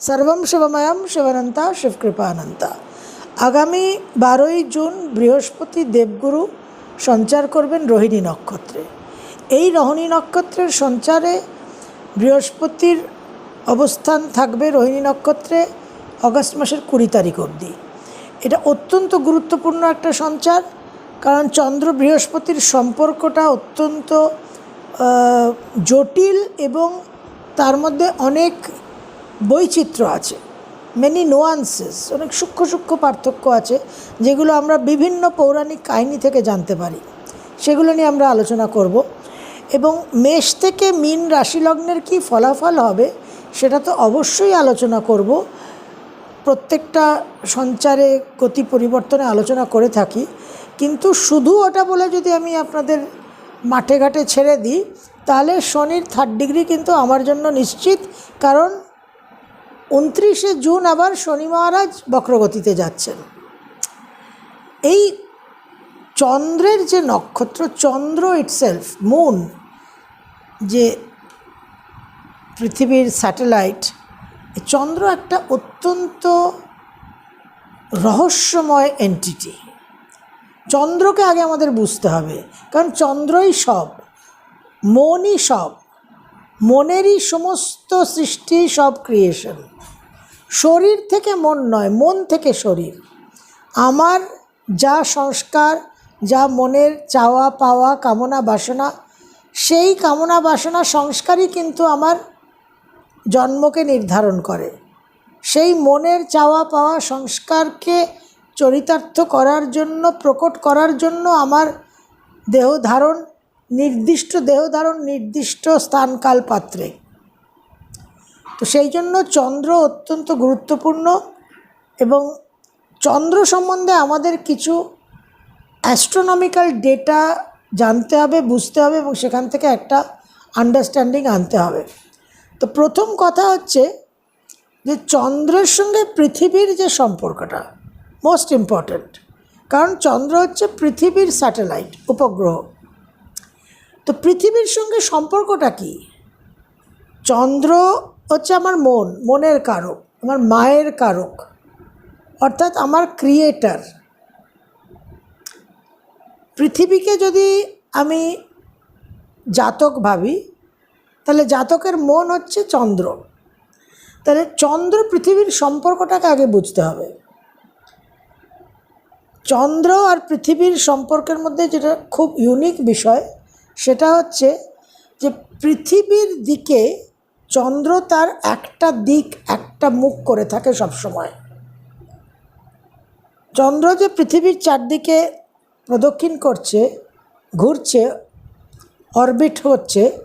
সর্বম শিবময়ম শিবানন্তা শিবকৃপানন্তা আগামী বারোই জুন বৃহস্পতি দেবগুরু সঞ্চার করবেন রোহিণী নক্ষত্রে এই রোহিণী নক্ষত্রের সঞ্চারে বৃহস্পতির অবস্থান থাকবে রোহিণী নক্ষত্রে অগস্ট মাসের কুড়ি তারিখ অবধি। এটা অত্যন্ত গুরুত্বপূর্ণ একটা সঞ্চার, কারণ চন্দ্র বৃহস্পতির সম্পর্কটা অত্যন্ত জটিল এবং তার মধ্যে অনেক বৈচিত্র্য আছে মেনি নোয়ান্সেস অনেক সূক্ষ্ম সূক্ষ্ম পার্থক্য আছে, যেগুলো আমরা বিভিন্ন পৌরাণিক কাহিনী থেকে জানতে পারি। সেগুলো নিয়ে আমরা আলোচনা করব। এবং মেষ থেকে মীন রাশি লগ্নের কী ফলাফল হবে, সেটা তো অবশ্যই আলোচনা করব। প্রত্যেকটা সঞ্চারে গতি পরিবর্তনে আলোচনা করে থাকি। কিন্তু শুধু ওটা বলে যদি আমি আপনাদের মাঠে ঘাটে ছেড়ে দিই, তাহলে শনির থার্ড ডিগ্রি কিন্তু আমার জন্য নিশ্চিত। কারণ উনত্রিশে জুন আবার শনি মহারাজ বক্রগতিতে যাচ্ছেন। এই চন্দ্রের যে নক্ষত্র, চন্দ্র ইটসেলফ মুন যে পৃথিবীর স্যাটেলাইট চন্দ্র একটা অত্যন্ত রহস্যময় এন্টিটি চন্দ্রকে আগে আমাদের বুঝতে হবে, কারণ চন্দ্রই সব মনই সব মনেরই সমস্ত সৃষ্টি সব ক্রিয়েশন শরীর থেকে মন নয়, মন থেকে শরীর। আমার যা সংস্কার, যা মনের চাওয়া, পাওয়া, কামনা, বাসনা, সেই কামনা, বাসনা সংস্কারই কিন্তু আমার জন্মকে নির্ধারণ করে। সেই মনের চাওয়া, পাওয়া সংস্কারকে চরিতার্থ করার জন্য, প্রকট করার জন্য আমার দেহ ধারণ, নির্দিষ্ট দেহ ধারণ, নির্দিষ্ট স্থানকাল পাত্রে। তো সেই জন্য চন্দ্র অত্যন্ত গুরুত্বপূর্ণ এবং চন্দ্র সম্বন্ধে আমাদের কিছু অ্যাস্ট্রোনমিক্যাল ডেটা জানতে হবে, বুঝতে হবে এবং সেখান থেকে একটা আন্ডারস্ট্যান্ডিং আনতে হবে। তো প্রথম কথা হচ্ছে যে চন্দ্রের সঙ্গে পৃথিবীর যে সম্পর্কটা মোস্ট ইম্পর্ট্যান্ট কারণ চন্দ্র হচ্ছে পৃথিবীর স্যাটেলাইট উপগ্রহ। তো পৃথিবীর সঙ্গে সম্পর্কটা কী? চন্দ্র হচ্ছে আমার মন, মনের কারক, আমার মায়ের কারক, অর্থাৎ আমার ক্রিয়েটার পৃথিবীকে যদি আমি জাতক ভাবি, তাহলে জাতকের মন হচ্ছে চন্দ্র। তাহলে চন্দ্র পৃথিবীর সম্পর্কটাকে আগে বুঝতে হবে। চন্দ্র আর পৃথিবীর সম্পর্কের মধ্যে যেটা খুব ইউনিক বিষয়, সেটা হচ্ছে যে পৃথিবীর দিকে চন্দ্র তার একটা দিক, একটা মুখ করে থাকে সবসময়। চন্দ্র যে পৃথিবীর চারদিকে প্রদক্ষিণ করছে, ঘুরছে অরবিট হচ্ছে,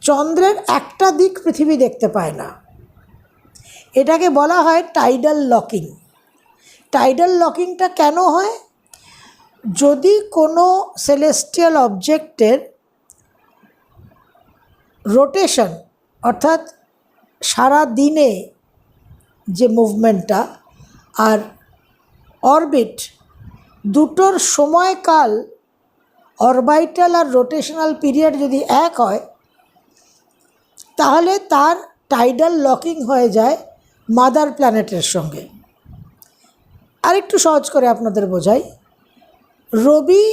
চন্দ্রের একটা দিক পৃথিবী দেখতে পায় না। এটাকে বলা হয় টাইডাল লকিং টাইডাল লকিংটা কেন হয়? যদি কোনো সেলেস্টিয়াল অবজেক্টের রোটেশন অর্থাৎ সারা দিনে যে মুভমেন্টটা আর অরবিট দুটোর সময়কাল অরবাইটাল আর রোটেশনাল পিরিয়ড যদি এক হয়, তাহলে তার টাইডাল লকিং হয়ে যায় মাদার প্ল্যানেটের সঙ্গে। আরেকটু সহজ করে আপনাদের বোঝাই। রবি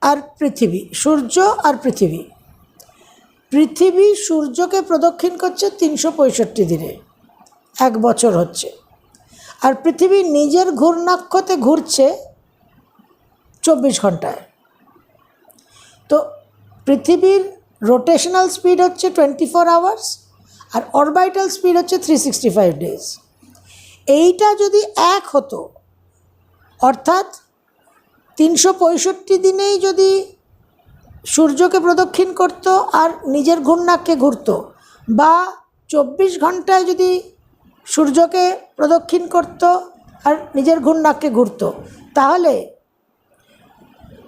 আর পৃথিবী, সূর্য আর পৃথিবী। পৃথিবী সূর্যকে প্রদক্ষিণ করছে তিনশো পঁয়ষট্টি দিনে। এক বছর হচ্ছে। আর পৃথিবী নিজের ঘূর্ণাক্ষতে ঘুরছে চব্বিশ ঘন্টায়। তো পৃথিবীর রোটেশনাল স্পিড হচ্ছে টোয়েন্টি ফোর আওয়ার্স আর অরবাইটাল স্পিড হচ্ছে থ্রি সিক্সটি ফাইভ ডেজ এইটা যদি এক হতো, অর্থাৎ তিনশো পঁয়ষট্টি দিনেই যদি সূর্যকে প্রদক্ষিণ করত আর নিজের ঘূর্ণাককে ঘুরত। বা চব্বিশ ঘন্টায় যদি সূর্যকে প্রদক্ষিণ করত আর নিজের ঘূর্ণাককে ঘুরত। তাহলে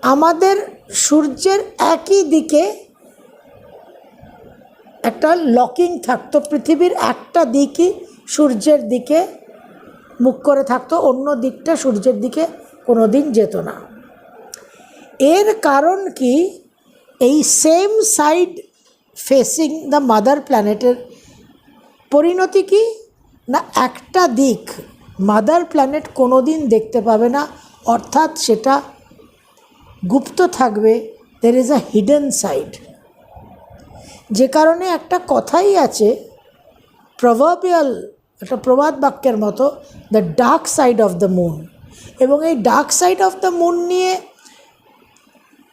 আমাদের সূর্যের একই দিকে একটা লকিং থাকতো। পৃথিবীর একটা দিকই সূর্যের দিকে মুখ করে থাকতো, অন্য দিকটা সূর্যের দিকে কোনো দিন যেত না। এর কারণ কি? এই same side facing the mother প্ল্যানেটের পরিণতি কি? না, একটা দিক মাদার প্ল্যানেট কোনো দিন দেখতে পাবে না, অর্থাৎ সেটা গুপ্ত থাকবে there is a hidden side যে কারণে একটা কথাই আছে প্রভাবিয়াল একটা প্রবাদ বাক্যের মতো the dark side of the moon এবং এই dark side of the moon নিয়ে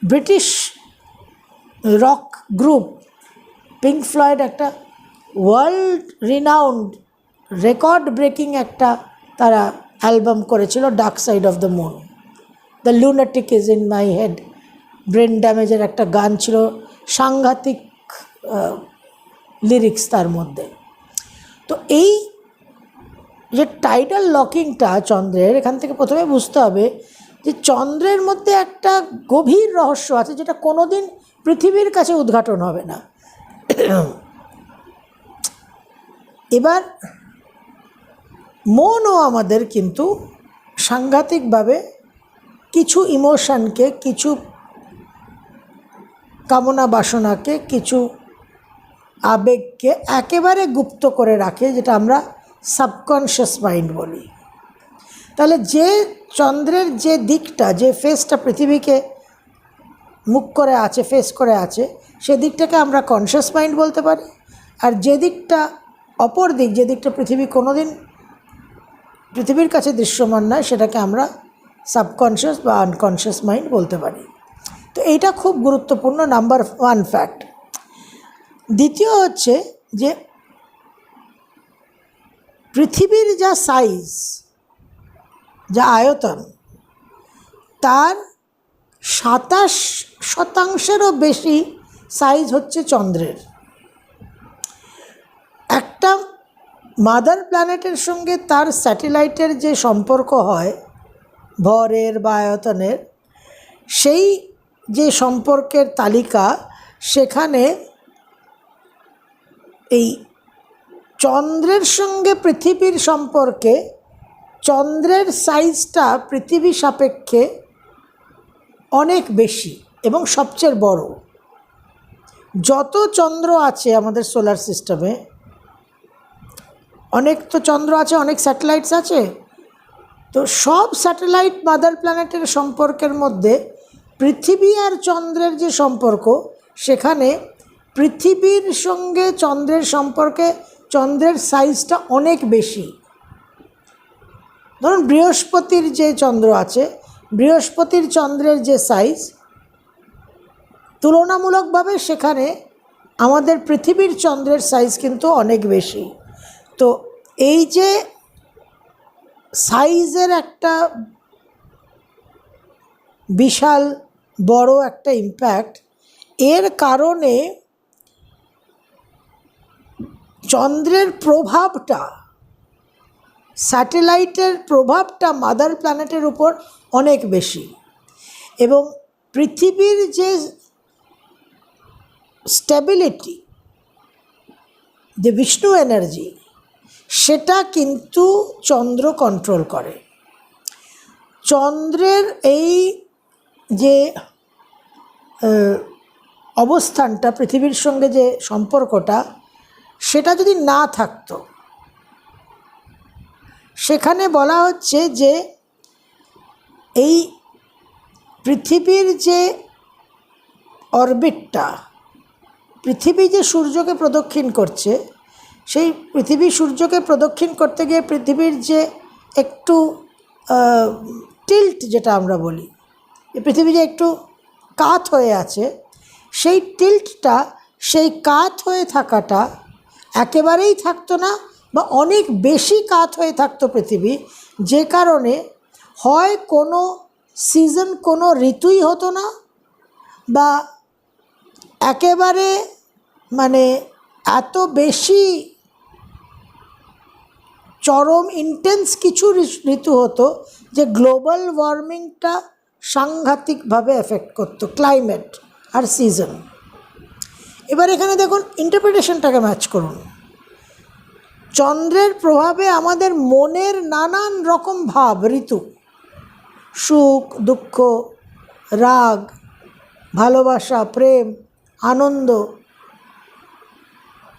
British rock group Pink Floyd একটা ওয়ার্ল্ড রিনাউন্ড রেকর্ড ব্রেকিং একটা তারা অ্যালবাম করেছিল dark side of the moon the lunatic is in my head brain ড্যামেজের একটা গান ছিল, সাংঘাতিক লিরিক্স তার মধ্যে। তো এই যে টাইটাল লকিংটা চন্দ্রের, এখান থেকে প্রথমে বুঝতে হবে যে চন্দ্রের মধ্যে একটা গভীর রহস্য আছে, যেটা কোনো দিন পৃথিবীর কাছে উদ্ঘাটন হবে না। এবার মনও আমাদের কিন্তু সাংঘাতিকভাবে কিছু ইমোশনকে, কিছু কামনা বাসনাকে, কিছু আবেগকে একেবারে গুপ্ত করে রাখে, যেটা আমরা সাবকনশিয়াস মাইন্ড বলি। তাহলে যে চন্দ্রের যে দিকটা, যে ফেসটা পৃথিবীকে মুখ করে আছে ফেস করে আছে সে দিকটাকে আমরা কনশিয়াস মাইন্ড বলতে পারি। আর যে দিকটা অপর দিক, যে দিকটা পৃথিবী কোনো দিন পৃথিবীর কাছে দৃশ্যমান নয়, সেটাকে আমরা সাবকনশিয়াস বা আনকনশিয়াস মাইন্ড বলতে পারি। তো এইটা খুব গুরুত্বপূর্ণ নাম্বার ওয়ান ফ্যাক্ট দ্বিতীয় হচ্ছে যে পৃথিবীর যা সাইজ যা আয়তন, তার সাতাশ শতাংশেরও বেশি সাইজ হচ্ছে চন্দ্রের। একটা মাদার প্ল্যানেটের সঙ্গে তার স্যাটেলাইটের যে সম্পর্ক হয়, ভরের বা আয়তনের সেই যে সম্পর্কের তালিকা, সেখানে এই চন্দ্রের সঙ্গে পৃথিবীর সম্পর্কে, চন্দ্রের সাইজটা পৃথিবী সাপেক্ষে অনেক বেশি এবং সবচেয়ে বড়। যত চন্দ্র আছে আমাদের সোলার সিস্টেমে অনেক তো চন্দ্র আছে, অনেক স্যাটেলাইটস আছে, তো সব স্যাটেলাইট মাদার প্ল্যানেটের সম্পর্কের মধ্যে পৃথিবী আর চন্দ্রের যে সম্পর্ক, সেখানে পৃথিবীর সঙ্গে চন্দ্রের সম্পর্কে চন্দ্রের সাইজটা অনেক বেশি। ধরুন বৃহস্পতির যে চন্দ্র আছে বৃহস্পতির চন্দ্রের যে সাইজ তুলনামূলকভাবে সেখানে আমাদের পৃথিবীর চন্দ্রের সাইজ কিন্তু অনেক বেশি। তো এই যে সাইজের একটা বিশাল, বড় একটা ইম্প্যাক্ট এর কারণে চন্দ্রের প্রভাবটা স্যাটেলাইটের প্রভাবটা মাদার প্ল্যানেটের উপর অনেক বেশি। এবং পৃথিবীর যে স্টেবিলিটি যে বিষ্ণু এনার্জি সেটা কিন্তু চন্দ্র কন্ট্রোল করে। চন্দ্রের এই যে অবস্থানটা, পৃথিবীর সঙ্গে যে সম্পর্কটা, সেটা যদি না থাকতো সেখানে বলা হচ্ছে যে এই পৃথিবীর যে অরবিটটা, পৃথিবী যে সূর্যকে প্রদক্ষিণ করছে, সেই পৃথিবী সূর্যকে প্রদক্ষিণ করতে গিয়ে পৃথিবীর যে একটু টিল্ট যেটা আমরা বলি পৃথিবী যে একটু কাত হয়ে আছে, সেই টিল্টটা, সেই কাত হয়ে থাকাটা একেবারেই থাকতো না বা অনেক বেশি কাত হয়ে থাকতো পৃথিবী, যে কারণে হয় কোনো সিজন কোনো ঋতুই হতো না বা একেবারে মানে এত বেশি চরম ইন্টেন্স কিছু ঋতু হতো যে গ্লোবাল ওয়ার্মিংটা সাংঘাতিকভাবে এফেক্ট করতো ক্লাইমেট আর সিজন এবার এখানে দেখুন ইন্টারপ্রিটেশনটাকে ম্যাচ করুন। চন্দ্রের প্রভাবে আমাদের মনের নানান রকম ভাব, ঋতু। সুখ, দুঃখ, রাগ, ভালোবাসা, প্রেম, আনন্দ,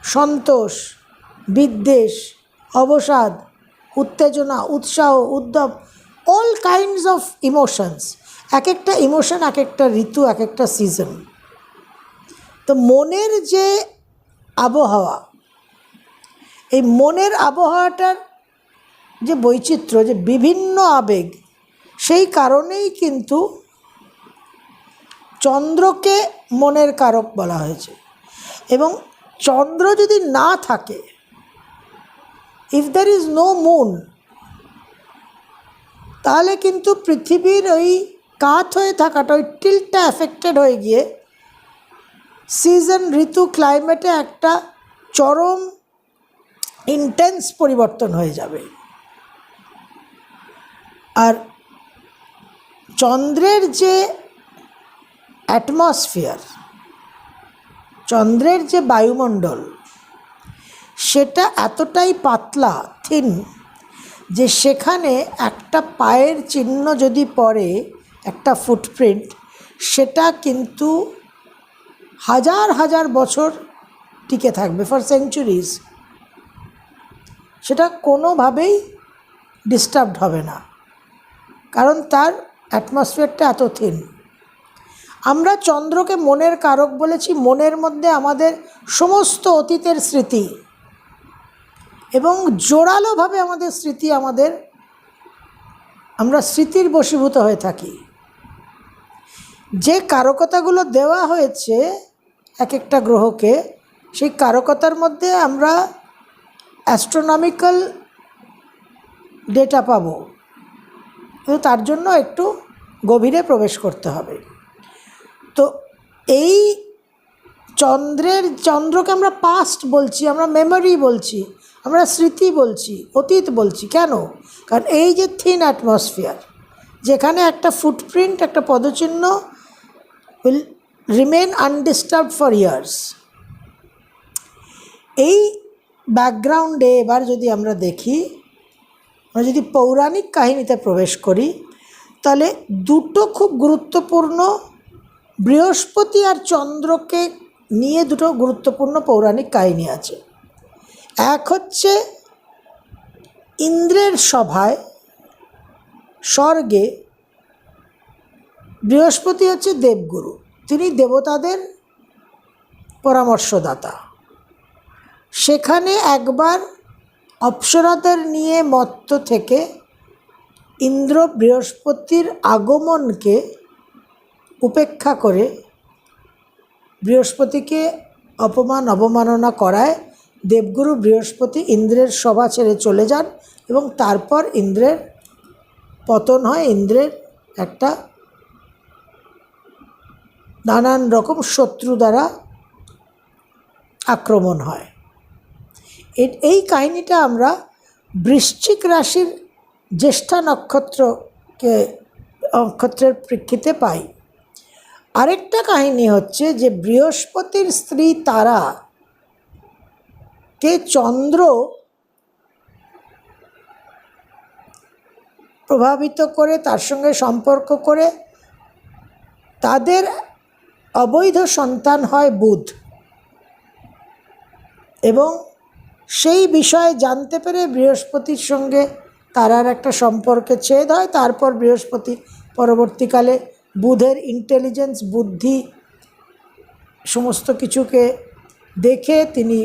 সন্তোষ, বিদ্বেষ, অবসাদ, উত্তেজনা, উৎসাহ, উদ্যম অল কাইন্ডস অফ ইমোশনস এক একটা ইমোশন এক একটা ঋতু এক একটা সিজন তো মনের যে আবহাওয়া এই মনের আবহাওয়াটার যে বৈচিত্র্য, যে বিভিন্ন আবেগ, সেই কারণেই কিন্তু চন্দ্রকে মনের কারক বলা হয়েছে। এবং চন্দ্র যদি না থাকে if there is no moon তাহলে কিন্তু পৃথিবীর ওই কাত হয়ে থাকাটা, ওই টিলটা অ্যাফেক্টেড হয়ে গিয়ে সিজন ঋতু ক্লাইমেটে একটা চরম ইন্টেন্স পরিবর্তন হয়ে যাবে। আর চন্দ্রের যে অ্যাটমসফিয়ার চন্দ্রের যে বায়ুমণ্ডল, সেটা এতটাই পাতলা থিন যে সেখানে একটা পায়ের চিহ্ন যদি পড়ে, একটা ফুটপ্রিন্ট সেটা কিন্তু হাজার হাজার বছর টিকে থাকবে ফর সেঞ্চুরিজ সেটা কোনোভাবেই ডিস্টার্বড হবে না। কারণ তার অ্যাটমসফিয়ারটা এত থিন আমরা চন্দ্রকে মনের কারক বলেছি, মনের মধ্যে আমাদের সমস্ত অতীতের স্মৃতি এবং জোরালোভাবে আমাদের স্মৃতি আমাদের, আমরা স্মৃতির বশীভূত হয়ে থাকি। যে কারকতাগুলো দেওয়া হয়েছে এক একটা গ্রহকে, সেই কারকতার মধ্যে আমরা অ্যাস্ট্রোনমিক্যাল ডেটা পাবো। কিন্তু তার জন্য একটু গভীরে প্রবেশ করতে হবে। তো এই চন্দ্রের, চন্দ্রকে আমরা পাস্ট বলছি, আমরা মেমোরি বলছি, আমরা স্মৃতি বলছি, অতীত বলছি। কেন? কারণ এই যে থিন অ্যাটমসফিয়ার যেখানে একটা ফুটপ্রিন্ট একটা পদচিহ্ন will remain undisturb for years এই ব্যাকগ্রাউন্ডে এবার যদি আমরা দেখি, আমরা যদি পৌরাণিক কাহিনীতে প্রবেশ করি, তাহলে দুটো খুব গুরুত্বপূর্ণ বৃহস্পতি আর চন্দ্রকে নিয়ে দুটো গুরুত্বপূর্ণ পৌরাণিক কাহিনী আছে। এক হচ্ছে ইন্দ্রের সভায় স্বর্গে বৃহস্পতি হচ্ছে দেবগুরু, তিনি দেবতাদের পরামর্শদাতা। সেখানে একবার অপ্সরাদের নিয়ে মত্ত থেকে ইন্দ্র বৃহস্পতির আগমনকে উপেক্ষা করে বৃহস্পতিকে অপমান, অবমাননা করায়। দেবগুরু বৃহস্পতি ইন্দ্রের সভা ছেড়ে চলে যান এবং তারপর ইন্দ্রের পতন হয়। ইন্দ্রের একটা নানান রকম শত্রু দ্বারা আক্রমণ হয়। এই কাহিনিটা আমরা বৃশ্চিক রাশির জ্যেষ্ঠা নক্ষত্রকে, নক্ষত্রের প্রেক্ষিতে পাই। আরেকটা কাহিনী হচ্ছে যে বৃহস্পতির স্ত্রী তারা কে চন্দ্র প্রভাবিত করে, তার সঙ্গে সম্পর্ক করে, তাদের অবৈধ সন্তান হয় বুধ। এবং সেই বিষয়ে জানতে পেরে বৃহস্পতির সঙ্গে তারার একটা সম্পর্কে ছেদ হয়। তারপর বৃহস্পতি পরবর্তীকালে বুধের ইন্টেলিজেন্স বুদ্ধি সমস্ত কিছুকে দেখে তিনি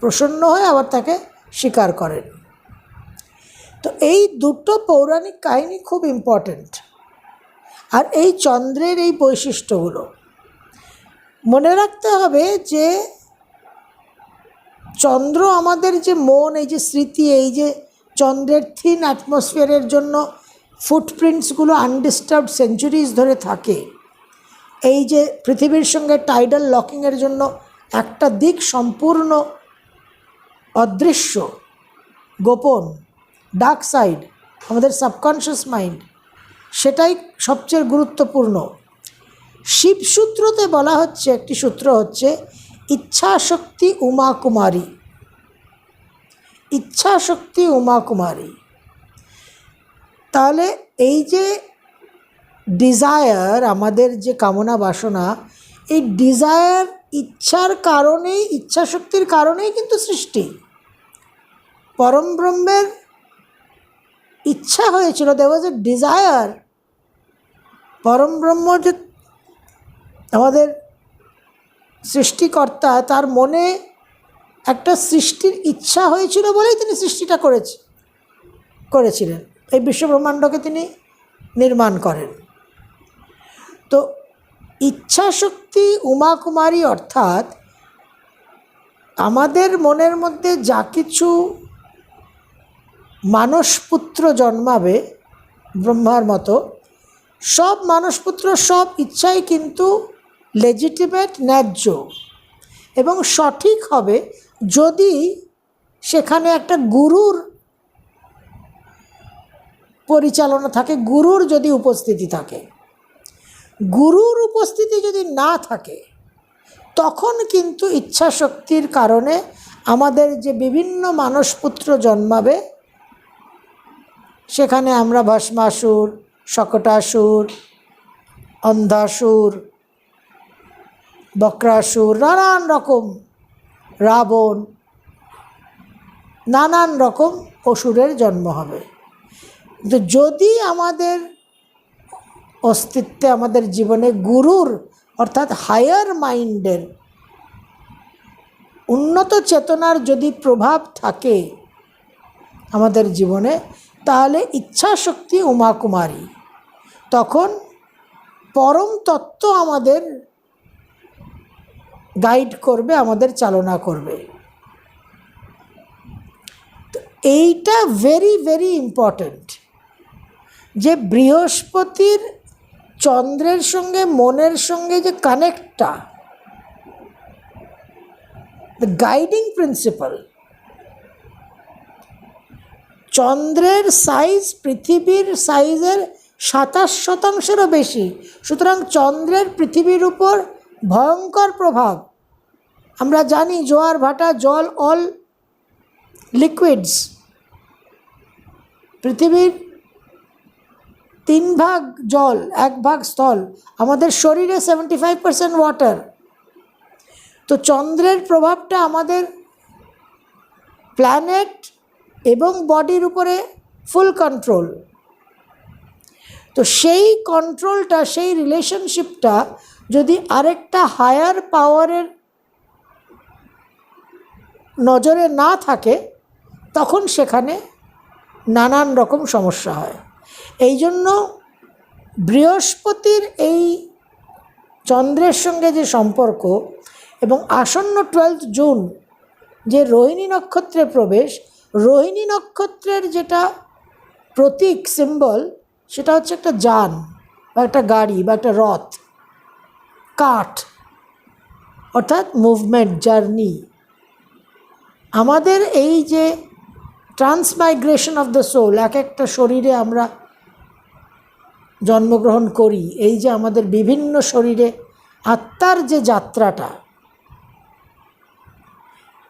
প্রসন্ন হয়ে আবার তাকে স্বীকার করেন। তো এই দুটো পৌরাণিক কাহিনী খুব ইম্পর্ট্যান্ট আর এই চন্দ্রের এই বৈশিষ্ট্যগুলো। মনে রাখতে হবে যে চন্দ্র আমাদের যে মন, এই যে স্মৃতি, এই যে চন্দ্রের থিন অ্যাটমসফিয়ারের জন্য ফুটপ্রিন্টসগুলো আনডিস্টার্বড সেঞ্চুরিজ ধরে থাকে। এই যে পৃথিবীর সঙ্গে টাইডাল লকিংয়ের জন্য একটা দিক সম্পূর্ণ অদৃশ্য, গোপন, ডার্ক সাইড, আমাদের সাবকনশিয়াস মাইন্ড, সেটাই সবচেয়ে গুরুত্বপূর্ণ। শিবসূত্রতে বলা হচ্ছে, একটি সূত্র হচ্ছে ইচ্ছাশক্তি উমা কুমারী ইচ্ছাশক্তি উমা কুমারী তাহলে এই যে ডিজায়ার আমাদের যে কামনা বাসনা, এই ডিজায়ার ইচ্ছার কারণেই, ইচ্ছাশক্তির কারণেই কিন্তু সৃষ্টি। পরম ব্রহ্মের ইচ্ছা হয়েছিল দে ওয়াজ এ ডিজায়ার পরম ব্রহ্ম যে আমাদের সৃষ্টিকর্তা তার মনে একটা সৃষ্টির ইচ্ছা হয়েছিল বলেই তিনি সৃষ্টিটা করেছে, করেছিলেন। এই বিশ্বব্রহ্মাণ্ডকে তিনি নির্মাণ করেন। তো ইচ্ছাশক্তি উমা কুমারী অর্থাৎ আমাদের মনের মধ্যে যা কিছু মানসপুত্র জন্মাবে ব্রহ্মার মতো, সব মানসপুত্র সব ইচ্ছাই কিন্তু লেজিটিমেট ন্যায্য। এবং সঠিক হবে যদি সেখানে একটা গুরুর পরিচালনা থাকে, গুরুর যদি উপস্থিতি থাকে। গুরুর উপস্থিতি যদি না থাকে, তখন কিন্তু ইচ্ছা শক্তির কারণে আমাদের যে বিভিন্ন মানসপুত্র জন্মাবে, সেখানে আমরা ভস্মাসুর, শকটাসুর, অন্ধাসুর বক্রাসুর নানান রকম রাবণ, নানান রকম অসুরের জন্ম হবে। কিন্তু যদি আমাদের অস্তিত্বে, আমাদের জীবনে গুরুর, অর্থাৎ হায়ার মাইন্ডের উন্নত চেতনার যদি প্রভাব থাকে আমাদের জীবনে, তাহলে ইচ্ছাশক্তি উমা কুমারী তখন পরম তত্ত্ব আমাদের গাইড করবে, আমাদের চালনা করবে। তো এইটা ভেরি ভেরি ইম্পর্ট্যান্ট যে বৃহস্পতির চন্দ্রের সঙ্গে মনের সঙ্গে যে কানেক্টটা দ্য গাইডিং প্রিন্সিপাল চন্দ্রের সাইজ পৃথিবীর সাইজের সাতাশ শতাংশেরও বেশি, সুতরাং চন্দ্রের পৃথিবীর উপর ভয়ঙ্কর প্রভাব। আমরা জানি জোয়ার, ভাটা, জল, অল লিকুইডস পৃথিবীর তিন ভাগ জল এক ভাগ স্থল। আমাদের শরীরে সেভেন্টি ফাইভ পার্সেন্ট ওয়াটার তো চন্দ্রের প্রভাবটা আমাদের প্ল্যানেট এবং বডির উপরে ফুল কন্ট্রোল তো সেই কন্ট্রোলটা সেই রিলেশনশিপটা যদি আরেকটা হায়ার পাওয়ারের নজরে না থাকে, তখন সেখানে নানান রকম সমস্যা হয়। এই জন্য বৃহস্পতির এই চন্দ্রের সঙ্গে যে সম্পর্ক এবং আসন্ন টুয়েলথ জুন যে রোহিণী নক্ষত্রে প্রবেশ, রোহিণী নক্ষত্রের যেটা প্রতীক সিম্বল সেটা হচ্ছে একটা যান বা একটা গাড়ি বা একটা রথ। কাঠ, অর্থাৎ মুভমেন্ট জার্নি আমাদের এই যে ট্রান্সমাইগ্রেশন অফ দ্য সোল এক একটা শরীরে আমরা জন্মগ্রহণ করি, এই যে আমাদের বিভিন্ন শরীরে আত্মার যে যাত্রাটা,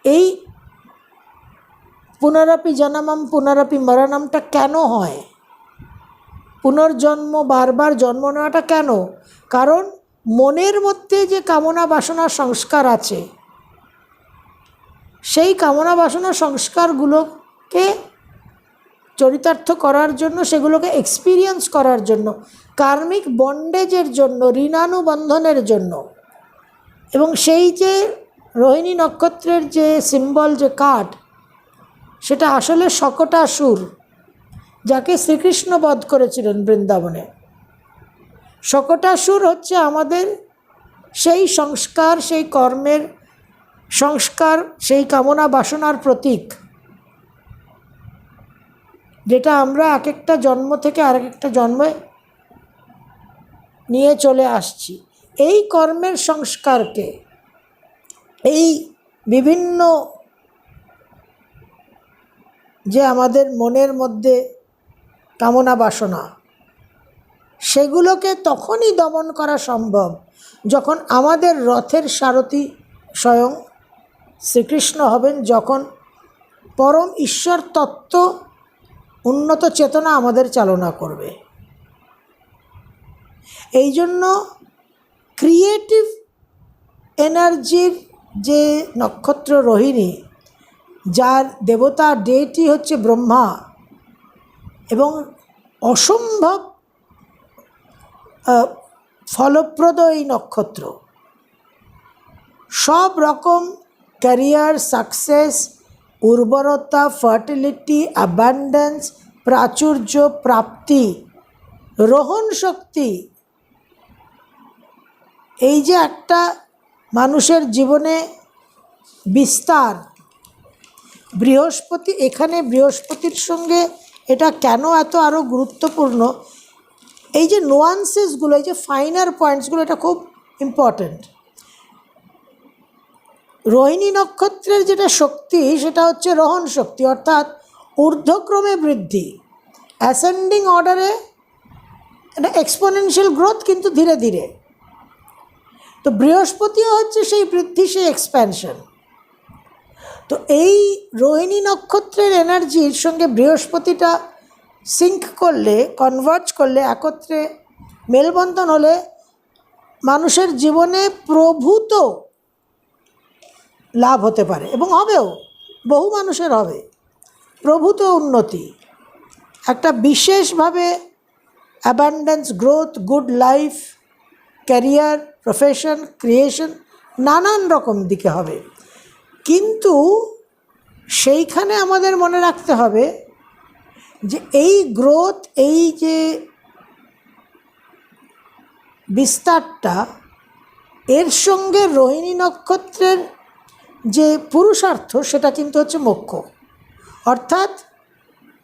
এই পুনরাপি জনমম, পুনরাপি মরণমটা কেন হয়? পুনর্জন্ম, বারবার জন্ম নেওয়াটা কেন? কারণ মনের মধ্যে যে কামনা বাসনা সংস্কার আছে, সেই কামনা বাসনা সংস্কারগুলোকে চরিতার্থ করার জন্য, সেগুলোকে এক্সপিরিয়েন্স করার জন্য, কার্মিক বন্ডেজের জন্য, ঋণানুবন্ধনের জন্য, এবং সেই যে রোহিণী নক্ষত্রের যে সিম্বল যে কাঠ সেটা আসলে শকটাসুর, যাকে শ্রীকৃষ্ণ বধ করেছিলেন বৃন্দাবনে। শকটাসুর হচ্ছে আমাদের সেই সংস্কার, সেই কর্মের সংস্কার, সেই কামনা বাসনার প্রতীক। যেটা আমরা এক একটা জন্ম থেকে আরেক একটা জন্মে নিয়ে চলে আসছি। এই কর্মের সংস্কারকে, এই বিভিন্ন যে আমাদের মনের মধ্যে কামনা বাসনা সেগুলোকে তখনই দমন করা সম্ভব যখন আমাদের রথের সারথি স্বয়ং শ্রীকৃষ্ণ হবেন, যখন পরম ঈশ্বর তত্ত্ব উন্নত চেতনা আমাদের চালনা করবে। এই জন্য ক্রিয়েটিভ এনার্জির যে নক্ষত্র রোহিণী, যার দেবতা ডেটি হচ্ছে ব্রহ্মা, এবং অসম্ভব ফলপ্রদ এই নক্ষত্র। সব রকম ক্যারিয়ার সাকসেস উর্বরতা ফার্টিলিটি অ্যাবান্ডেন্স প্রাচুর্য, প্রাপ্তি রোহণ শক্তি। এই যে একটা মানুষের জীবনে বিস্তার, বৃহস্পতি, এখানে বৃহস্পতির সঙ্গে এটা কেন এত আরও গুরুত্বপূর্ণ? এই যে নোয়ান্সেসগুলো এই যে ফাইনার পয়েন্টসগুলো এটা খুব ইম্পর্ট্যান্ট রোহিণী নক্ষত্রের যেটা শক্তি, সেটা হচ্ছে রোহণ শক্তি, অর্থাৎ ঊর্ধ্বক্রমে বৃদ্ধি। অ্যাসেন্ডিং অর্ডারে এটা এক্সপোনেনশিয়াল গ্রোথ কিন্তু ধীরে ধীরে। তো বৃহস্পতিও হচ্ছে সেই বৃদ্ধি, সেই এক্সপ্যানশন তো এই রোহিণী নক্ষত্রের এনার্জির সঙ্গে বৃহস্পতিটা সিঙ্ক করলে কনভার্জ করলে, একত্রে মেলবন্ধন হলে মানুষের জীবনে প্রভূত লাভ হতে পারে এবং হবেও, বহু মানুষের হবে। প্রভূত উন্নতি, একটা বিশেষভাবে abundance growth good life career profession creation নানান রকম দিকে হবে। কিন্তু সেইখানে আমাদের মনে রাখতে হবে যে এই গ্রোথ, এই যে বিস্তারটা, এর সঙ্গে রোহিণী নক্ষত্রের যে পুরুষার্থ, সেটা কিন্তু হচ্ছে মোক্ষ। অর্থাৎ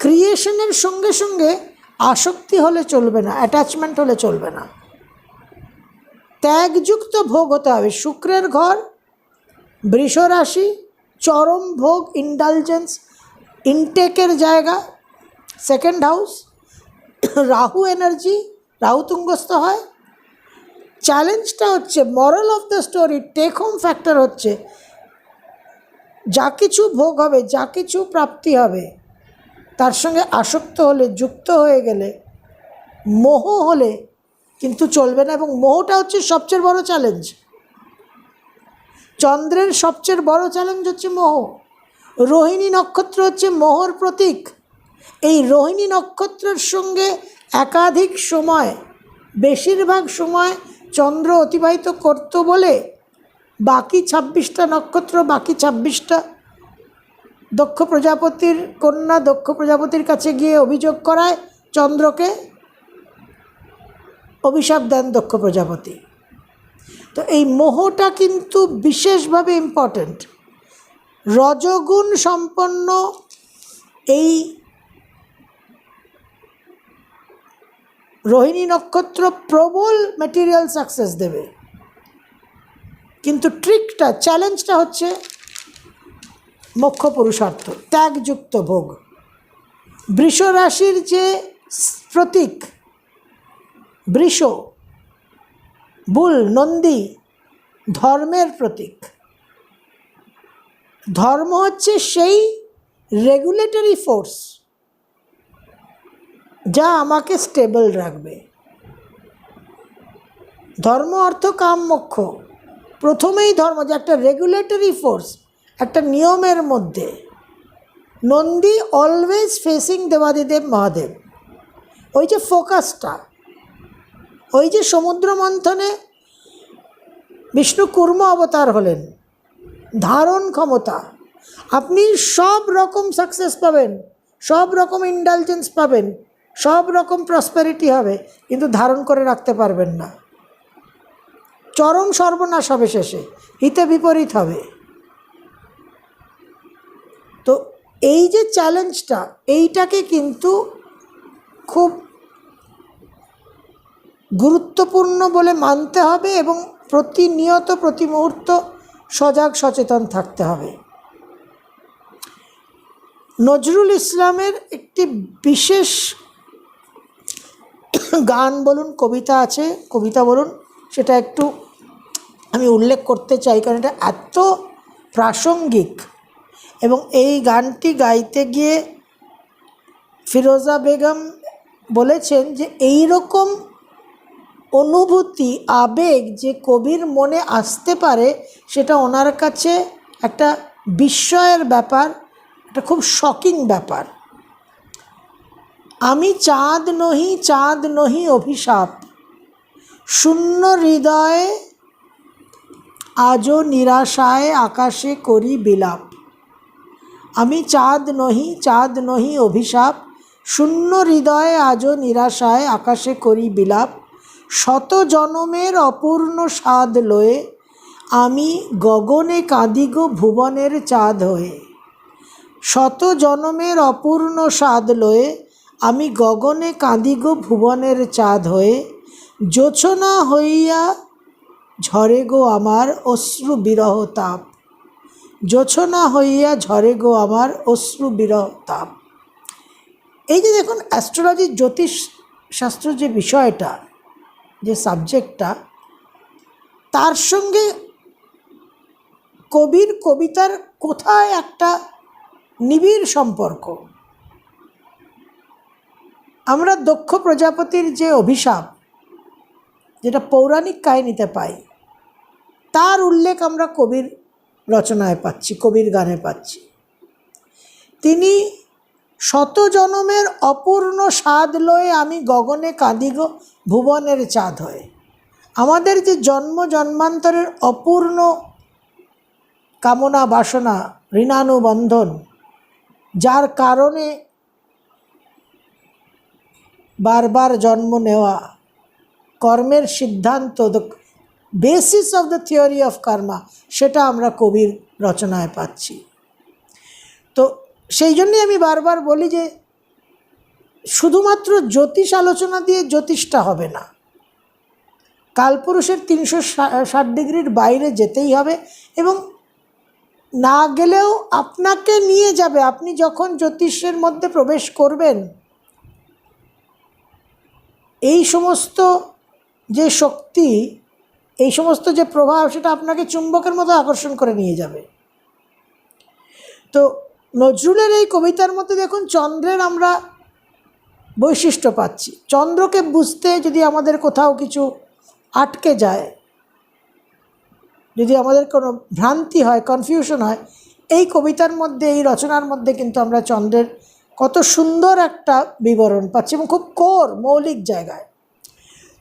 ক্রিয়েশনের সঙ্গে সঙ্গে আসক্তি হলে চলবে না, অ্যাটাচমেন্ট হলে চলবে না। ত্যাগযুক্ত ভোগ হতে হবে, শুক্রের ঘর বৃষ রাশি চরম ভোগ ইন্ডালজেন্স ইনটেকের জায়গা second house Rahu energy Rahu তুঙ্গস্থ হয় চ্যালেঞ্জটা হচ্ছে moral of the story take home factor হচ্ছে যা কিছু ভোগ হবে যা কিছু প্রাপ্তি হবে তার সঙ্গে আসক্ত হলে যুক্ত হয়ে গেলে মোহ হলে কিন্তু চলবে না এবং মোহটা হচ্ছে সবচেয়ে বড় চ্যালেঞ্জ চন্দ্রের সবচেয়ে বড় চ্যালেঞ্জ হচ্ছে মোহ রোহিণী নক্ষত্র হচ্ছে মোহর প্রতীক এই রোহিণী নক্ষত্রের সঙ্গে একাধিক সময়, বেশিরভাগ সময় চন্দ্র অতিবাহিত করত বলে বাকি ছাব্বিশটা নক্ষত্র, বাকি ছাব্বিশটা দক্ষ প্রজাপতির কন্যা, দক্ষ প্রজাপতির কাছে গিয়ে অভিযোগ করায় চন্দ্রকে অভিশাপ দেন দক্ষ প্রজাপতি। তো এই মোহটা কিন্তু বিশেষভাবে ইম্পর্ট্যান্ট রজগুণ সম্পন্ন এই রোহিণী নক্ষত্র প্রবল ম্যাটেরিয়াল সাকসেস দেবে। কিন্তু ট্রিকটা চ্যালেঞ্জটা হচ্ছে মোক্ষ পুরুষার্থ ত্যাগযুক্ত ভোগ। বৃষ রাশির যে প্রতীক, বৃষ, বুল, নন্দী, ধর্মের প্রতীক। ধর্ম হচ্ছে সেই রেগুলেটরি ফোর্স যা আমাকে স্টেবল রাখবে। ধর্ম অর্থ কাম মোক্ষ। প্রথমেই ধর্ম যে একটা রেগুলেটরি ফোর্স একটা নিয়মের মধ্যে। নন্দী অলওয়েজ ফেসিং দেবাদিদেব মহাদেব। ওই যে ফোকাসটা ওই যে সমুদ্র মন্থনে বিষ্ণু কুর্ম অবতার হলেন, ধারণ ক্ষমতা। আপনি সব রকম সাকসেস পাবেন, সব রকম ইন্ডালজেন্স পাবেন। সব রকম প্রসপেরিটি হবে, কিন্তু ধারণ করে রাখতে পারবেন না। চরম সর্বনাশ হবে শেষে, হিতে বিপরীত হবে। তো এই যে চ্যালেঞ্জটা এইটাকে কিন্তু খুব গুরুত্বপূর্ণ বলে মানতে হবে এবং প্রতিনিয়ত প্রতি মুহূর্ত সজাগ, সচেতন থাকতে হবে। নজরুল ইসলামের একটি বিশেষ গান বলুন, কবিতা আছে, কবিতা বলুন, সেটা একটু আমি উল্লেখ করতে চাই, কারণ এটা এত প্রাসঙ্গিক। এবং এই গানটি গাইতে গিয়ে ফিরোজা বেগম বলেছেন যে এই রকম অনুভূতি, আবেগ যে কবির মনে আসতে পারে, সেটা ওনার কাছে একটা বিস্ময়ের ব্যাপার, একটা খুব শকিং ব্যাপার। আমি চাঁদ নহি চাঁদ নহি অভিশাপ। শূন্য হৃদয়ে আজও নিরাশায় আকাশে করি বিলাপ। আমি চাঁদ নহি চাঁদ নহি অভিশাপ। শূন্য হৃদয়ে আজও নিরাশায় আকাশে করি বিলাপ। শত জনমের অপূর্ণ স্বাদ লয়ে আমি গগনে কাঁদি গো ভুবনের চাঁদ হয়ে। শত জনমের অপূর্ণ স্বাদ লয়ে আমি গগনে কাঁদি গো ভুবনের চাঁদ হয়ে। জোছনা হইয়া ঝরে গো আমার অশ্রু বিরহ তাপ। জোছনা হইয়া ঝরে গো আমার অশ্রু বিরহ তাপ। এই যে দেখুন অ্যাস্ট্রোলজি জ্যোতিষ শাস্ত্র যে বিষয়টা, যে সাবজেক্টটা তার সঙ্গে কবির কবিতার কোথায় একটা নিবিড় সম্পর্ক। আমরা দক্ষ প্রজাপতির যে অভিশাপ, যেটা পৌরাণিক কাহিনীতে পাই, তার উল্লেখ আমরা কবির রচনায় পাচ্ছি, কবির গানে পাচ্ছি। তিনি শত জনমের অপূর্ণ স্বাদ লয়ে আমি গগনে কাঁদিগ ভুবনের চাঁদ হয়ে। আমাদের যে জন্ম জন্মান্তরের অপূর্ণ কামনা বাসনা, ঋণানুবন্ধন, যার কারণে বারবার জন্ম নেওয়া। কর্মের সিদ্ধান্ত the basis of the theory of karma সেটা আমরা কবির রচনায় পাচ্ছি। তো সেই জন্যই আমি বারবার বলি যে, শুধুমাত্র জ্যোতিষ আলোচনা দিয়ে জ্যোতিষটা হবে না। কালপুরুষের তিনশো ষাট ডিগ্রির বাইরে যেতেই হবে এবং না গেলেও আপনাকে নিয়ে যাবে। আপনি যখন জ্যোতিষের মধ্যে প্রবেশ করবেন এই সমস্ত যে শক্তি, এই সমস্ত যে প্রভাব, সেটা আপনাকে চুম্বকের মতো আকর্ষণ করে নিয়ে যাবে। তো নজরুলের এই কবিতার মধ্যে দেখুন, চন্দ্রের আমরা বৈশিষ্ট্য পাচ্ছি। চন্দ্রকে বুঝতে যদি আমাদের কোথাও কিছু আটকে যায়, যদি আমাদের কোনো ভ্রান্তি হয় কনফিউশন হয়, এই কবিতার মধ্যে, এই রচনার মধ্যে কিন্তু আমরা চন্দ্রের কত সুন্দর একটা বিবরণ পাচ্ছি এবং খুব কোর, মৌলিক জায়গায়।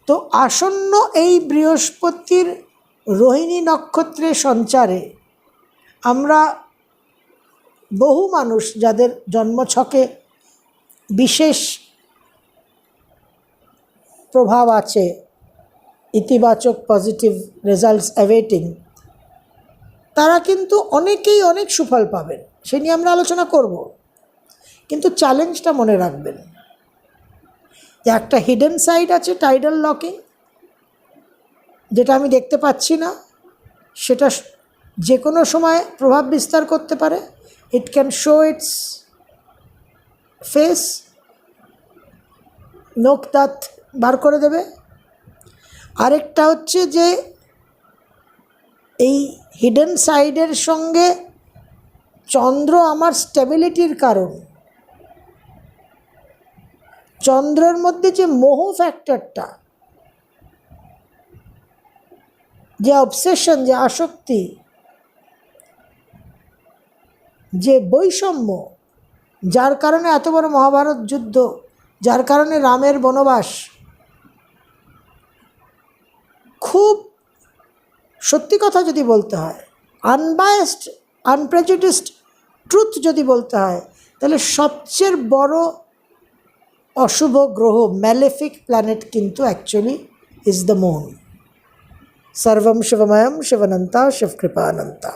তো আসন্ন এই বৃহস্পতির রোহিণী নক্ষত্রের সঞ্চারে আমরা বহু মানুষ যাদের জন্মছকে বিশেষ প্রভাব আছে, ইতিবাচক পজিটিভ রেজাল্টস অ্যাওয়েটিং, তারা কিন্তু অনেকেই অনেক সুফল পাবেন। সে নিয়ে আমরা আলোচনা করব। কিন্তু চ্যালেঞ্জটা মনে রাখবেন। যে একটা হিডেন সাইড আছে টাইডাল লকিং যেটা আমি দেখতে পাচ্ছি না, সেটা যে কোনো সময় প্রভাব বিস্তার করতে পারে। It can show its face নোক দাঁত বার করে দেবে। আরেকটা হচ্ছে যে, এই হিডেন সাইডের সঙ্গে চন্দ্র আমার স্টেবিলিটির কারণ। চন্দ্রের মধ্যে যে মোহ ফ্যাক্টরটা যে অবসেশন যে আসক্তি, যে বৈষম্য, যার কারণে এত বড় মহাভারত যুদ্ধ, যার কারণে রামের বনবাস, খুব সত্যি কথা যদি বলতে হয় আনবায়াসড আনপ্রেজুডিসড ট্রুথ যদি বলতে হয়, তাহলে সবচেয়ে বড় অশুভ গ্রহ ম্যালেফিক প্ল্যানেট কিন্তু অ্যাকচুয়ালি ইজ দ্য মুন সর্বম শিবময়ম শিবনন্তা শিবকৃপানন্তা